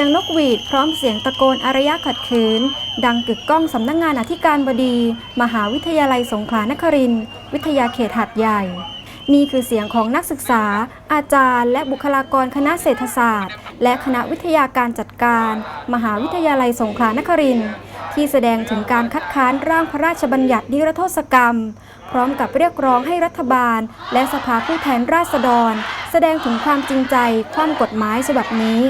เสียงนกหวีดพร้อมเสียงตะโกนอารยะขัดขืน ดังกึกก้องสำนักงงานอธิการบดี มหาวิทยาลัยสงขลานครินวิทยาเขตหัดใหญ่ นี่คือเสียงของนักศึกษา อาจารย์ และบุคลากรคณะเศรษฐศาสตร์ และคณะวิทยาการจัดการ มหาวิทยาลัยสงขลานครินที่แสดงถึงการคัดค้านร่างพระราชบัญญัตินิรโทษกรรม พร้อมกับเรียกร้องให้รัฐบาล และสภาผู้แทนราษฎร แสดงถึงความจริงใจความกฎหมายฉบับนี้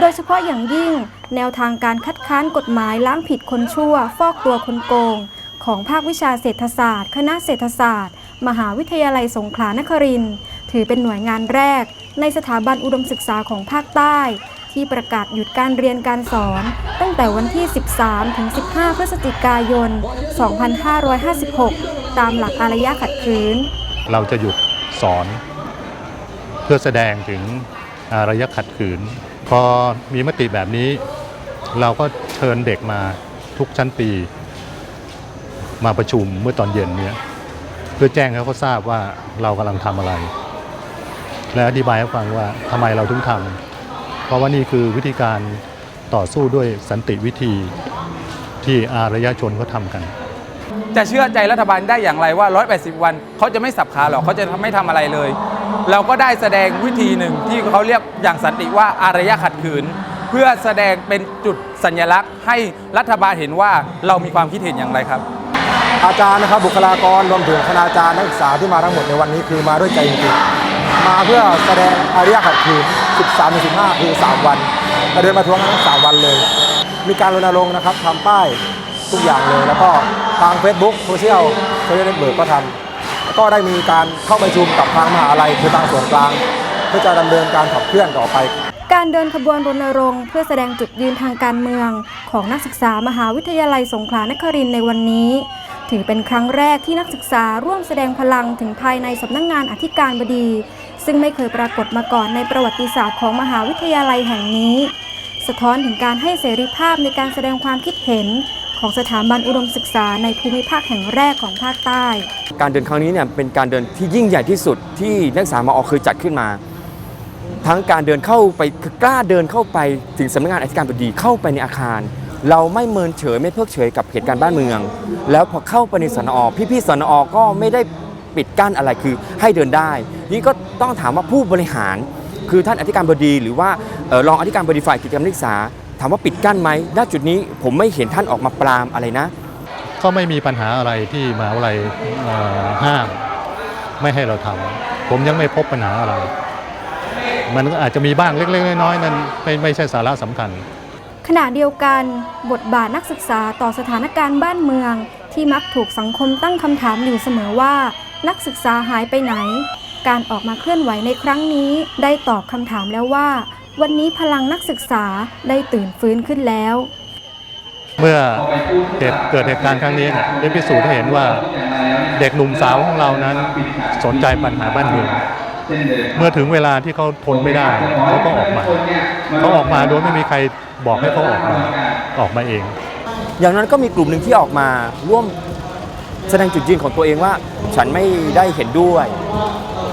โดยเฉพาะอย่างยิ่ง แนวทางการคัดค้านกฎหมายล้างผิดคนชั่ว ฟอกตัวคนโกง ของภาควิชาเศรษฐศาสตร์ คณะเศรษฐศาสตร์ มหาวิทยาลัยสงขลานครินทร์ถือเป็นหน่วยงานแรก ในสถาบันอุดมศึกษาของภาคใต้ ที่ประกาศหยุดการเรียนการสอน ตั้งแต่วันที่ 13 ถึง 15 พฤศจิกายน 2556 ตามหลักอารยะขัดขืน เราจะหยุดสอน เพื่อแสดงถึงอารยะขัดขืน พอมีมติแบบนี้ เราก็เชิญเด็กมาทุกชั้นปี มาประชุมเมื่อตอนเย็นเนี้ยเพื่อแจ้งให้เขาทราบว่าเรากำลังทำอะไร และอธิบายให้ฟังว่าทำไมเราถึงทำเพราะว่านี่คือวิธีการต่อสู้ด้วยสันติวิธีที่อารยชนเขาทำกัน จะเชื่อใจรัฐบาลได้อย่างไรว่า 180 วันเขาจะไม่สับขาหรอกเขาจะไม่ทำอะไรเลย เราก็ได้แสดงวิธีหนึ่งที่เขาเรียกอย่างสันติว่าอารยะขัดขืน เพื่อแสดงเป็นจุดสัญลักษณ์ ให้รัฐบาลเห็นว่าเรามีความคิดเห็นอย่างไรครับ อาจารย์นะครับบุคลากรรวมถึงคณาจารย์นักศึกษาที่มาทั้งหมดในวันนี้คือมาด้วยใจจริงๆมาเพื่อแสดงอารยะขัดขืน 13-15 คือ 3 วันเราเดินมาทวงกันทั้ง3วันเลย มีการรณรงค์นะครับทำป้าย ทุกอย่างเลย แล้วก็ทาง Facebook โซเชียลโซเชียลเน็ตเวิร์กก็ทำแล้วก็ได้มีการเข้าประชุมกับทางมหาลัยคือทางส่วนกลาง เพื่อจะดำเนินการขับเคลื่อนต่อไป การเดินขบวนรณรงค์เพื่อแสดงจุดยืนทางการเมือง ของนักศึกษามหาวิทยาลัยสงขลานครินทร์ในวันนี้ ถือเป็นครั้งแรกที่นักศึกษาร่วมแสดงพลังถึงภายในสำนักงงานอธิการบดี ซึ่งไม่เคยปรากฏมาก่อนในประวัติศาสตร์ของมหาวิทยาลัยแห่งนี้ สะท้อนถึงการให้เสรีภาพในการแสดงความคิดเห็น ของสถาบันอุดมศึกษาในภูมิภาคแห่งแรกของภาคใต้ การเดินครั้งนี้เนี่ยเป็นการเดินที่ยิ่งใหญ่ที่สุดที่นักศึกษามอเคยจัดขึ้นมา ทั้งการเดินเข้าไปคือกล้าเดินเข้าไปถึงสำนักงานอธิการบดีเข้าไปในอาคาร เราไม่เมินเฉยไม่เพิกเฉยกับเหตุการณ์บ้านเมือง แล้วพอเข้าไปในสนอพี่ๆสนอก็ไม่ได้ปิดกั้นอะไรคือให้เดินได้ นี่ก็ต้องถามว่าผู้บริหาร คือท่านอธิการบดี หรือว่าออรองอธิการบดีฝ่ายกิจกรรมนักศึกษา ถามว่าปิดกั้นไหมณจุดนี้ผมไม่เห็นท่านออกมาปรามอะไรนะ ก็ไม่มีปัญหาอะไรที่มหาวิทยาลัยเอ่อห้ามไม่ให้เราทำผมยังไม่พบปัญหาอะไร มันก็อาจจะมีบ้างเล็กๆน้อยๆนั้นไม่ไม่ใช่สาระสำคัญ ขณะเดียวกันบทบาทนักศึกษาต่อสถานการณ์บ้านเมือง ที่มักถูกสังคมตั้งคำถามอยู่เสมอว่า นักศึกษาหายไปไหน การออกมาเคลื่อนไหวในครั้งนี้ได้ตอบคำถามแล้วว่า วันนี้พลังนักศึกษาได้ตื่นฟื้นขึ้นแล้ว เมื่อเหตุเกิดเหตุการณ์ครั้งนี้เนี่ยได้พิสูจน์ให้เห็นว่าเด็กหนุ่มสาวของเรานั้นสนใจปัญหาบ้านเมืองเมื่อถึงเวลาที่เขาทนไม่ได้เขาก็ออกมาเขาออกมาโดยไม่มีใครบอกให้เขาออกมาออกมาเอง อย่างนั้นก็มีกลุ่มหนึ่งที่ออกมาร่วมแสดงจุดยืนของตัวเองว่า ฉันไม่ได้เห็นด้วย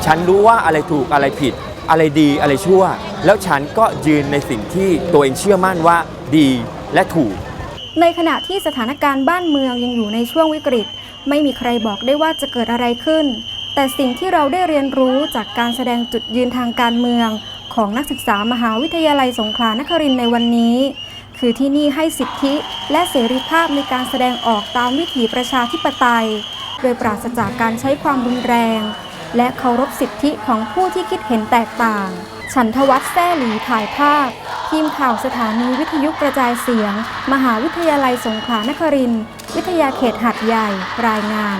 ฉันรู้ว่าอะไรถูกอะไรผิด อะไรดีอะไรชั่ว แล้วฉันก็ยืนในสิ่งที่ตัวเองเชื่อมั่นว่าดีและถูก ในขณะที่สถานการณ์บ้านเมืองยังอยู่ในช่วงวิกฤต ไม่มีใครบอกได้ว่าจะเกิดอะไรขึ้น แต่สิ่งที่เราได้เรียนรู้จากการแสดงจุดยืนทางการเมือง ของนักศึกษามหาวิทยาลัยสงขลานครินในวันนี้ คือที่นี่ให้สิทธิและเสรีภาพในการแสดงออกตามวิถีประชาธิปไตย โดยปราศจากการใช้ความรุนแรง และเคารพสิทธิของผู้ที่คิดเห็นแตกต่าง ฉันทวัฒน์แซ่หลีถ่ายภาพ ทีมข่าวสถานีวิทยุกระจายเสียง มหาวิทยาลัยสงขลานครินทร์วิทยาเขตหัดใหญ่ รายงาน